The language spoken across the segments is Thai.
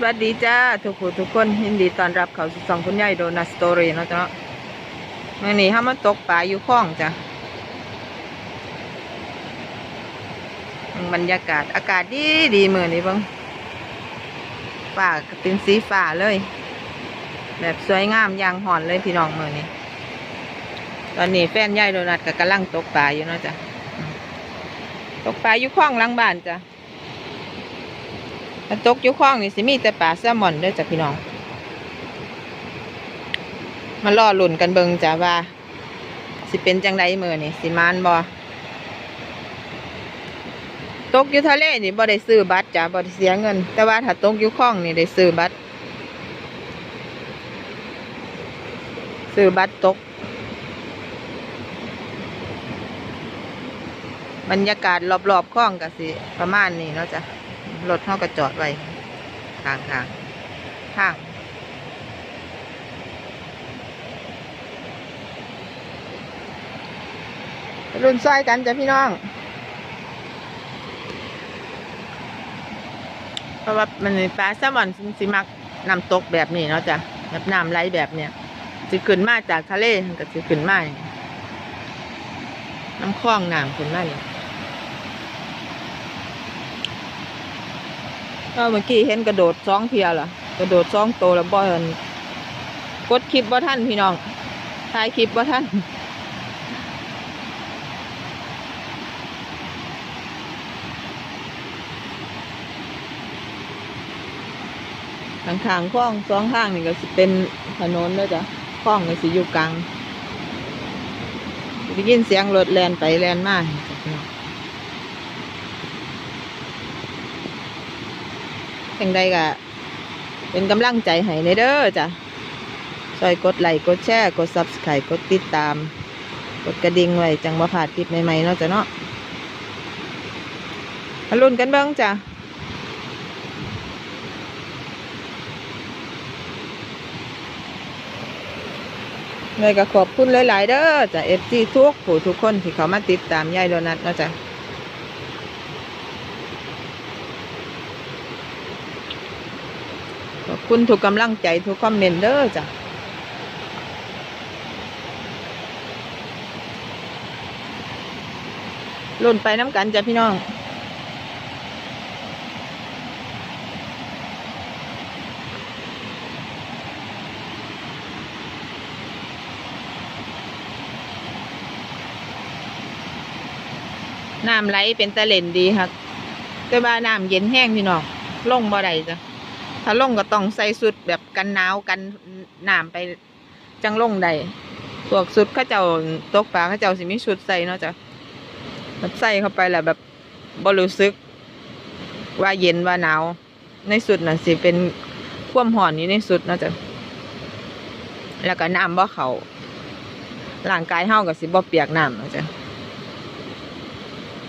สวัสดีจ้าทุกผู้ทุกคนยินดีต้อนรับเข้าสู่ช่องคุณยายโดนัสตอรี่เนาะจ้ะเมื่อนี้ห้ามาตกปลาอยู่คลองจ้ะบรรยากาศอากาศดีดีเมือนี้บ้างฟ้ากเป็นสีฟ้าเลย แบบสวยงามยางหอนเลยพี่น้องเมื่อนี้ ตอนนี้แฟนยายโดนัทก็กำลังตกปลาอยู่เนาะจ้ะตกปลาอยู่คลองหลังบ้านจ้ะ ถ้าตกอยู่คลองนี่สิมีแต่ปลาแซลมอนเด้อจ้ะพี่น้อง มาล่อหลุ่นกันเบิงจ้ะว่า สิเป็นจังไดมือนี่สิมานบ่ตกอยู่ทะเลนี่บ่ได้ซื้อบัตรจ้ะบ่ได้เสียเงิน แต่ว่าถ้าตกอยู่คลองนี่ได้ซื้อบัตรซื้อบัตรตก บรรยากาศรอบๆคลองก็สิประมาณนี้เนาะจ้ะ รถเขาก็จอดไว้ทางทางทางรุ่นซอยกันจ้ะพี่น้อง เพราะว่ามันปลาแซลมอนสิมักน้ำตกแบบนี้เนาะจ้ะแบบน้ำไหลแบบเนี้ยสิขึ้นมาจากทะเลมันก็สิขึ้นมาอย่างนี้น้ำคลองน้ำขึ้นมาเนี่ย เมื่อกี้เห็นกระโดดสองเทียล่ะ กระโดดสองโตแล้วบ่เห็นกดคลิปว่าท่านพี่น้องถ่ายคลิปว่าท่านข้างทางๆคลองสองข้างนี่ก็สิเป็นถนนแล้วจ้ะคลองก็สิอยู่กลางได้ยินเสียงรถแลนไปแลนมา จ้ะพี่น้องจังใดก็เป็นกำลังใจให้ในเด้อจ้ะช่วยกดไลค์กดแชร์กด subscribe กดติดตาม กดกระดิ่งไว้จังบ่พลาดคลิปใหม่ๆเนาะจ้ะเนาะมาลุ้นกันเบิ่งจ้ะเลยก็ขอบคุณหลาย ๆ เด้อจ้ะ FG ทุกผู้ทุกคนที่เขามาติดตามยายโดนัทเนาะจ้ะ ขอบ คุณทุกกำลังใจทุกคอมเมนต์เด้อจ้ะล่นไปน้ำกันจ้ะพี่น้องน้ำไหลเป็นตะเล่นดีครับแต่ว่าน้ำเย็นแห้งพี่น้องลงบ่ได้จ้ะ ถ้าลงก็ต้องใส่สุดแบบกันหนาวกันหนามไปจังลงได้พวกสุดข้าเจ้าตกปลาข้าเจ้าสิมีชุดใส่เนาะจ้ะแบบใส่เข้าไปแหละแบบบรู้สึก ว่าเย็นว่าหนาว ในสุดน่ะสิเป็นความห่อนอยู่ในสุดเนาะจ้ะแล้วก็น้ำบ่เขาร่างกายเฮาก็สิบ่เปียกน้ำเนาะจ้ะ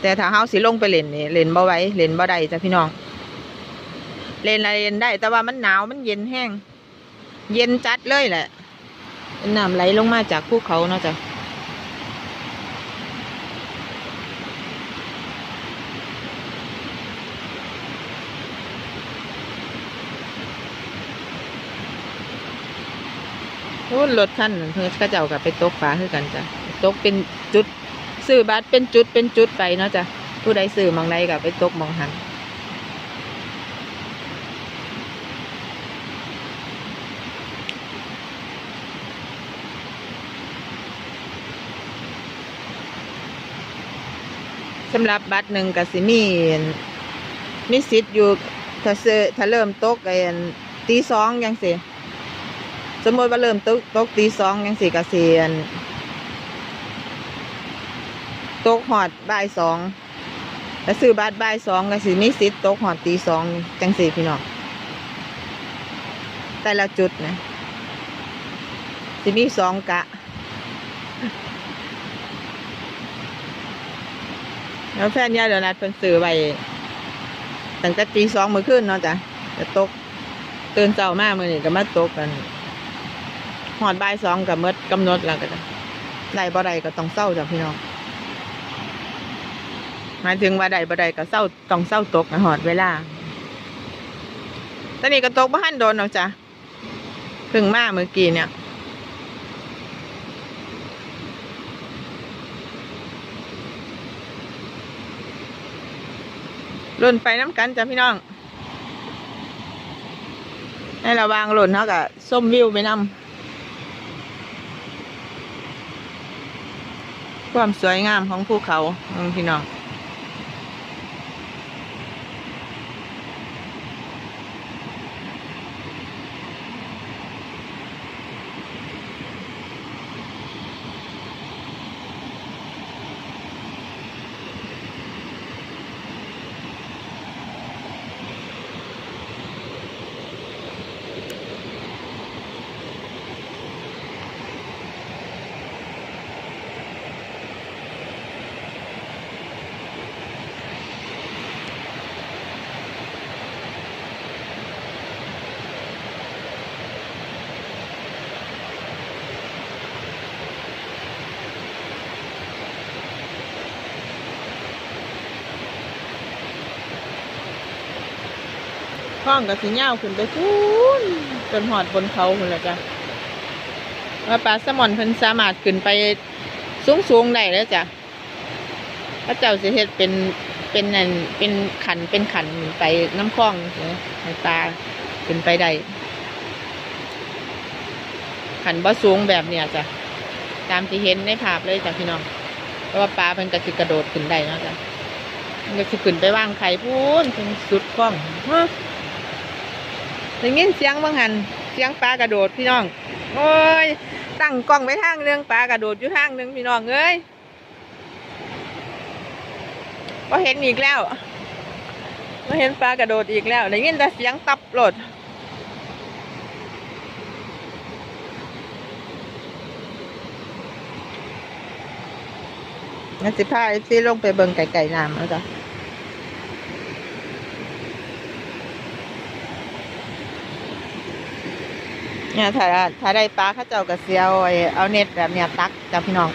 แต่ถ้าเฮาสิลงไปเล่นนี่เล่นบ่ไหวเล่นบ่ได้จ้ะพี่น้อง เล่นอะไรเล่นได้ แต่ว่ามันหนาวมันเย็นแห้ง เย็นจัดเลยแหละน้ำไหลลงมาจากภูเขาเนาะจ้ะโอ้รถคันนั้นเพื่อก็เจ้ากับไปตกปลาคือกันจ้ะตกเป็นจุดซื้อบัตรเป็นจุดเป็นจุดไปเนาะจ้ะผู้ใดซื้อมองใดกับไปตกมองหัน สำหรับบัตรหนึ่งกับสิมีมีสิทธิ์อยู่ถ้าเซื้อถ้าเริ่มตกไอ้อันตีสองยังสิสมมติว่าเริ่มตกตกตีสองยังสิกับสิอันตกหอดบ่ายสองถ้าซื้อบัตรบ่ายสองก็สิมีสิทธิ์ตกหอดตีสองจังสิพี่น้องแต่ละจุดนะสิมีสองกะ แล้วแฟนยาเดี๋ยวนัดเพิ่นซื้อไว้ตั้งแต่ตีสองมื้อคืนเนาะจ้ะจะตกตื่นเช้ามากมือนี้ก็มาตกกันหอดบ่ายสองก็หมดกำหนดแล้วก็จะได้บ่ได้ก็ต้องเศร้าจ้ะพี่น้องหมายถึงว่าได้บ่ได้ก็เศร้าต้องเศร้าตกนะหอดเวลาตอนนี้ก็ตกบ้านโดนเอาะจ้ะพึ่งมาเมื่อกี้เนี่ย หล่นไปน้ำกันจ้ะพี่น้อง ในระวางหล่นเขากับส้มวิวไปนำความสวยงามของภูเขาพี่น้อง ข้องกับสีเงาขึ้นไปพูนจนหอดบนเขาคนละจ้ะว่าปลาแซลมอนเพิ่นสามารถขึ้นไปสูงสูงๆได้แล้วจ้ะพระเจ้าสิเฮ็ดเป็นเป็นนั่นเป็นขันเป็นขันไปน้ำคลองเนี่ยให้ปลาขึ้นไปได้ขันบ่สูงแบบเนี้ยจ้ะตามที่เห็นในภาพเลยจ้ะพี่น้องเพราะว่าปลาเพิ่นก็สิกระโดดขึ้นได้นะจ้ะมันก็สิขึ้นไปว่างไข่พูนถึงสุดคลองฮะ ได้ยินเสียงบางหันเสียงปลากระโดดพี่น้อง โอ้ย ตั้งกล้องไปทางหนึงปลากระโดดอยู่ทางหนึงพี่น้องเอ้ยก็เห็นอีกแล้วมาเห็นปลากระโดดอีกแล้วได้ยินแต่เสียงตับโหลดงั้นสิพาไอ้ซีลงไปเบิ่งไก่ไก่น้ำแล้วจ้ะ เนี่ยถ้าถ้าได้ปลาข้าเจ้าก็เสียวเอาเน็ตแบบเนี้ยตักจ้าพี่น้อง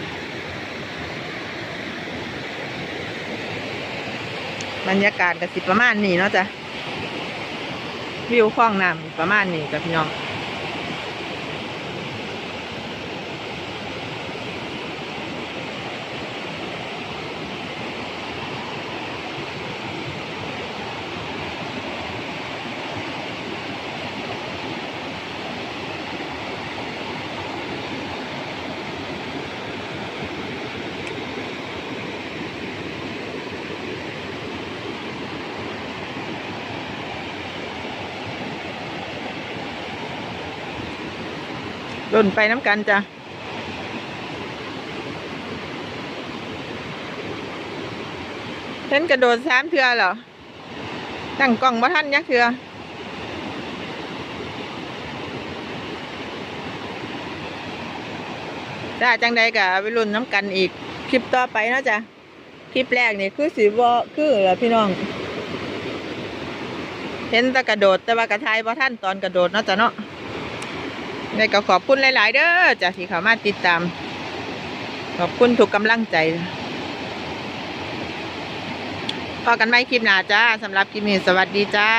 บรรยากาศกับสิประมาณนี้เนาะจ้ะวิวคลองน้ำประมาณนี้จ้าพี่น้อง ล่นไปน้ำกันจ้ะเห็นกระโดดสามเทือเหรอ ตั้งกล้องบ่ท่านยักเทือจ้าจังใดกะไปรุ่นน้ำกันอีก คลิปต่อไปเนาะจ้ะคลิปแรกนี่คือสีวอคือเหรอพี่น้อง เห็นแต่กระโดดแต่ว่ากระทายบ่ท่านตอนกระโดดเนาะจ้ะเนาะ ได้ก็ขอบคุณหลาย ๆ เด้อจากที่เขามาติดตาม ขอบคุณทุกกำลังใจพอกันไหมคลิปหน้าจ้าสำหรับคลิปนี้สวัสดีจ้า